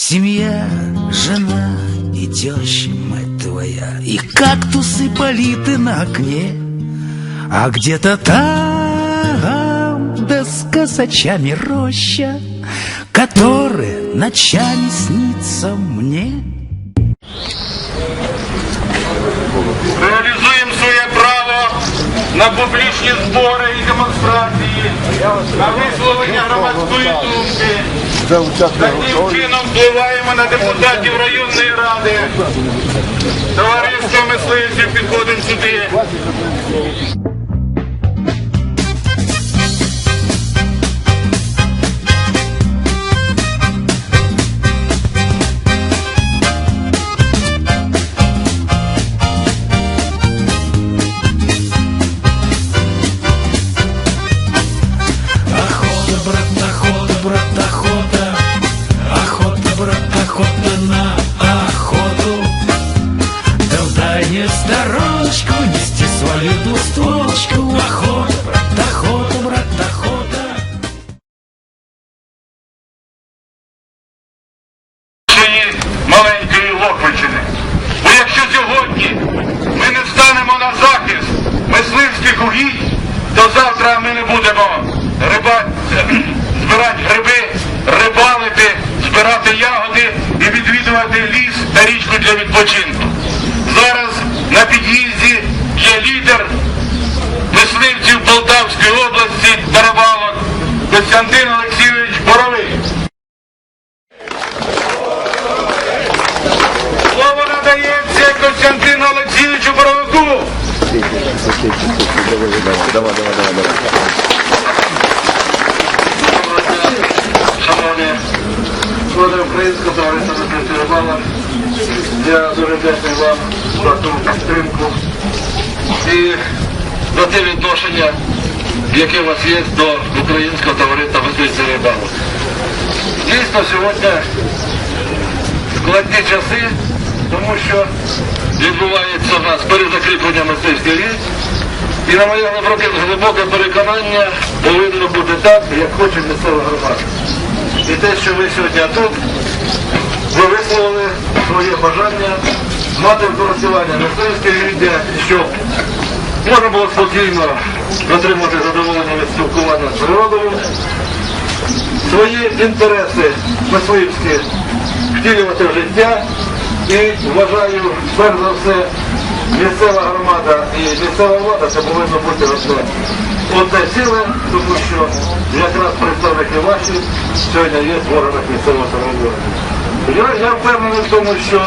Семья, жена и теща, мать твоя, И кактусы политы на окне. А где-то там, да с косачами роща, Которая ночами снится мне. Реалізуємо своє право на публічні збори і демонстрації, на висловлення громадської думки. Таким чином впливаємо на депутатів районної ради. Товариство мисливців підходимо сюди. Дальнюю стороночку нести свою двустволочку. Охота, брат, охота, брат, охота. Маленької Лохвичини. Бо якщо сьогодні ми не станемо на захист мисливських угідь, то завтра ми не будемо риба... збирати гриби, рибалити, збирати ягоди і відвідувати ліс та річку для відпочинку. Зараз на під'їзді є лідер мисливців Полтавської області та Костянтин Олексійович Боровий. Слово надається Костянтину Олексійовичу Боровику. Давай, давай, давай, давай. Шановні члени Українського товариства Мисливців Рибалок, я дуже вдячний вам за ту підтримку і за те відношення, яке у вас є до Українського товариства Мисливців Рибалок. Дійсно, сьогодні складні часи, тому що відбувається у нас перезакріплення мисливських ліс. І на моє глибоке переконання повинно бути так, як хоче місцева громада. І те, що ви сьогодні тут, ви висловили своє бажання мати використання мисливських віддя, щоб можна було спокійно отримати задоволення від спілкування з природою, свої інтереси мисливські втілювати в життя. І вважаю, перш за все, місцева громада і місцева влада це повинно бути одне, одне ціле, тому що якраз представники ваші сьогодні є в органах місцевого самоврядування. Я, впевнений в тому, що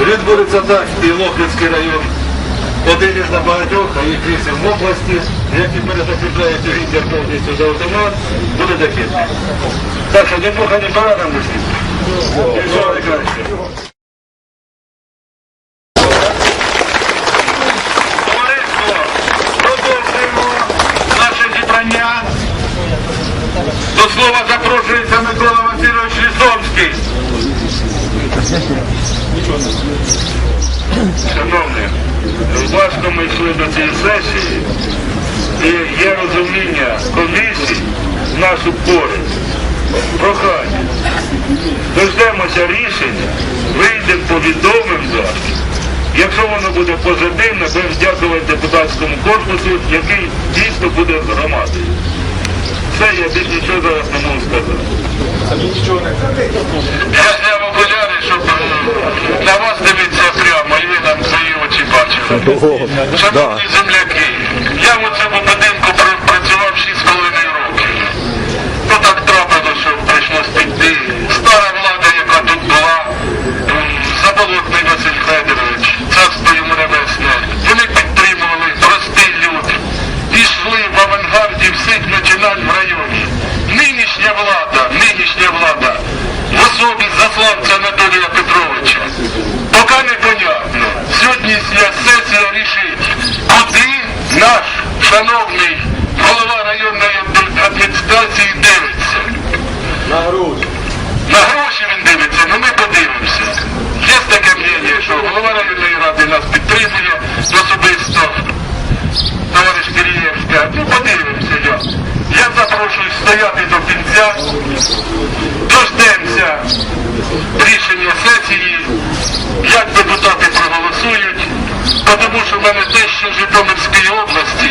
відбудеться так і Лохвицький район, один із небагатьох, а їх вісім в області, які перезакріпляють гіддя повністю за автомат, буде таким. Так що ні Бога, ні пора нам усім. І всього найкращого. Товариство, продовжуємо наше зібрання. До слова запрошується Микола Васильович Лісовський. Шановні, важко ми йшли до цієї сесії і є розуміння комісії в нашу користь. Прохання. Дождемося рішення, вийдемо повідомимо завтра. Якщо воно буде позитивне, будемо дякувати депутатському корпусу, який дійсно буде громадою. Все, я більше нічого зараз не можу сказати. Я е, на вас дивиться прямо, і ви там свої очі бачили. Шановні земляки, хай депутати проголосують, тому що в мене те, що в Житомирській області,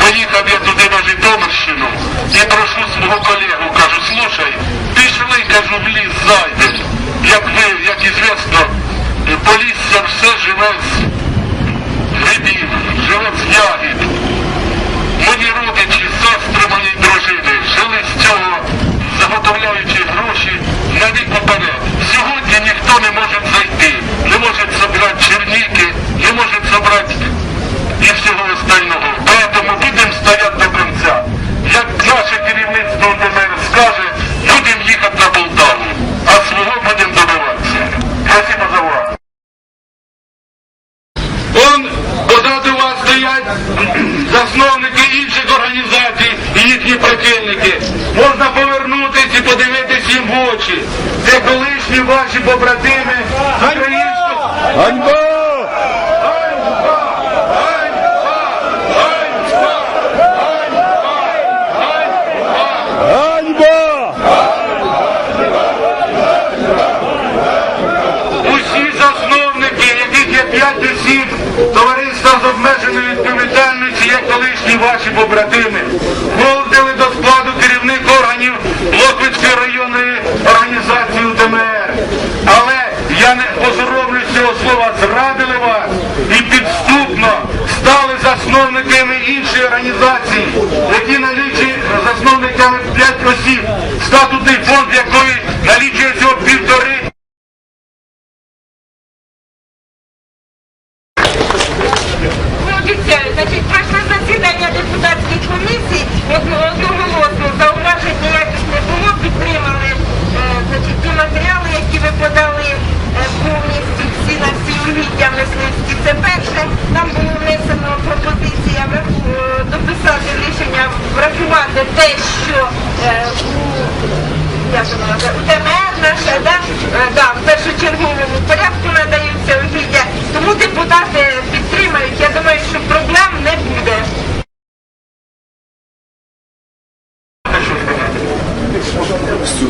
поїхав я туди на Житомирщину і прошу свого колегу, кажу, слушай, пішли, кажу, в ліс зайдемо. Як ви, як ізвісно, полісся все живе з грибів, живе з ягід. Може зібрати черніки, не може зібрати і всього остального. Тому будемо стояти до кінця. Як наше керівництво ДМР скаже, будемо їхати на Полтаву, а свого будемо добиватися. Спасибо за увагу. Он позаду вас стоять засновники інших організацій і їхні прихильники. Можна повернутися і подивитись їм в очі. Це колишні ваші побратими з українського. Ганьба! Ганьба! Усі засновники, яких є п'ять осіб, товариства з обмеженою відповідальністю, є колишні ваші побратими. Входили до складу керівник органів Лохвицької районної організації УДМР. Але я не позоромлюсь цього слова, зрадили вас і підступно стали засновниками іншої організації, які налічує засновниками п'ять осіб, статутний фонд якої налічує всього півтори. Обіцяю, значить, пройшло засідання депутатських комісій, одно- одноголосно зауважень ніяких не було, підтримали значить, ті матеріали, які ви подали е, повністю всі на всі угіддя мисливські. Це перше, там було внесено пропозиція дописати рішення, врахувати те, що е, у УТМР наше, да? Е, да, в першочерговому порядку надаються угіддя. Тому депутати підтримають. Я думаю, що проблем не буде.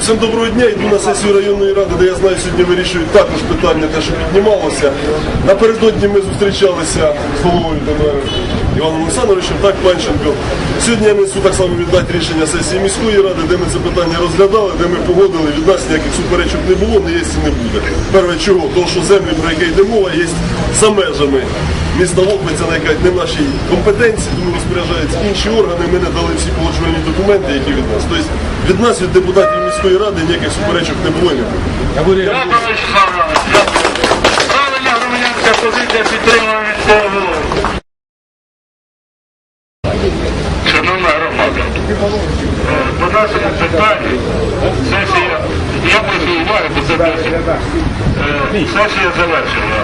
Всім доброго дня. Йду на сесію районної ради, де я знаю, сьогодні вирішують також питання, те, що піднімалося. Напередодні ми зустрічалися з головою Іваном Олександровичем, так, Панченко. Сьогодні я несу так само віддати рішення сесії міської ради, де ми це питання розглядали, де ми погодили, від нас ніяких суперечок не було, не є і не буде. Перше чого? Тому що землі, про які йде мова, є за межами міста Лохвиця, на яка не в нашій компетенції, тому розпоряджаються інші органи. Ми не дали всі погоджувальні документи, які від нас. Тобто від нас, від депутатів міської ради, ніяких суперечок не було. Правильна громадянська позиція підтримує. Шановна громада, е, по нашому питанню сесія, я прошу уваги, бо це досить. Е, Сесія завершена.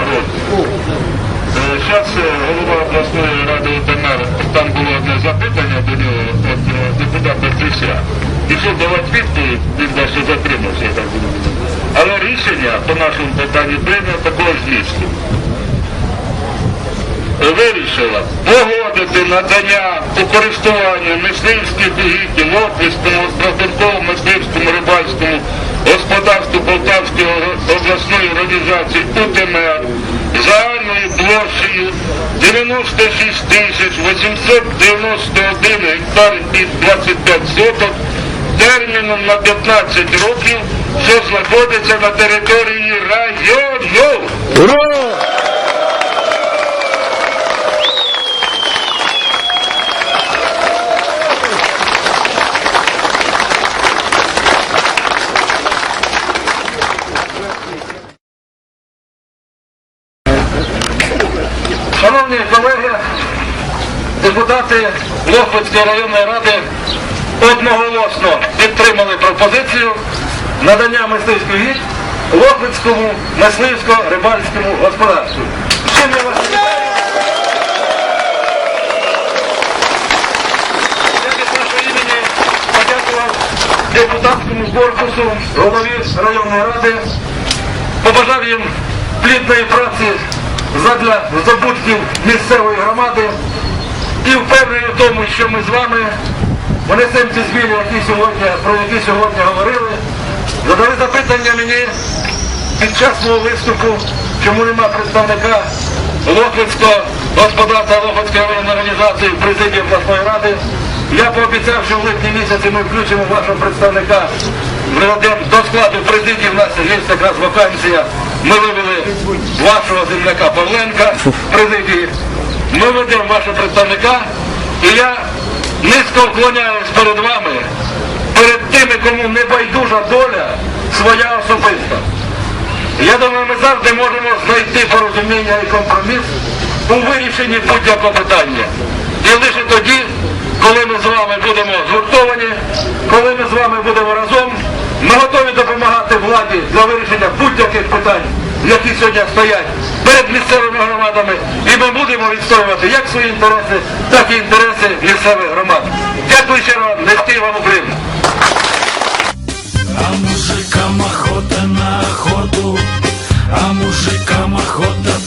Зараз голова обласної ради ОТНР, там було одне запитання до нього від е, депутата Трися. Пішов давати відповідь, він дещо затримався, я так думаю. Але рішення по нашому питанню прийняв такого змісту. Вирішила погодити надання у користування мисливських угідь Лопівському, Страховому, мисливському, рибальському господарству Полтавської обласної організації УТМР загальною площею 96 тисяч 891 гектар і 25 соток терміном на 15 років, що знаходиться на території району. Ура! Шановні колеги, депутати Лохвицької районної ради одноголосно підтримали пропозицію надання мисливських гід Лохвицькому мисливсько-рибальському господарству. Чим я вас вітаю. Я від вашого імені подякував депутатському корпусу, голові районної ради побажав їм плідної праці задля здобутків місцевої громади і впевнений в тому, що ми з вами понесемо ці зміни, які сьогодні, про які сьогодні говорили. Задали запитання мені під час мого виступу, чому нема представника Лохвицького господарства Лохвицької районної організації в президії обласної ради. Я пообіцяв, що в липні місяці ми включимо вашого представника до складу президії, в нас є якраз вакансія. Ми вивели вашого земляка Павленка в президії. Ми ведемо вашого представника. І я низько вклоняюсь перед вами, перед тими, кому не байдужа доля своя особиста. Я думаю, ми завжди можемо знайти порозуміння і компроміс у вирішенні будь-якого питання. І лише тоді, коли ми з вами будемо згуртовані, коли ми з вами будемо разом, ми готові допомагати владі для вирішення будь-яких питань, які сьогодні стоять перед місцевими громадами, і ми будемо відстоювати як свої інтереси, так і інтереси місцевих громад. Дякую ще раз, нести вам Україну! А мужикам охота на охоту, а мужикам охота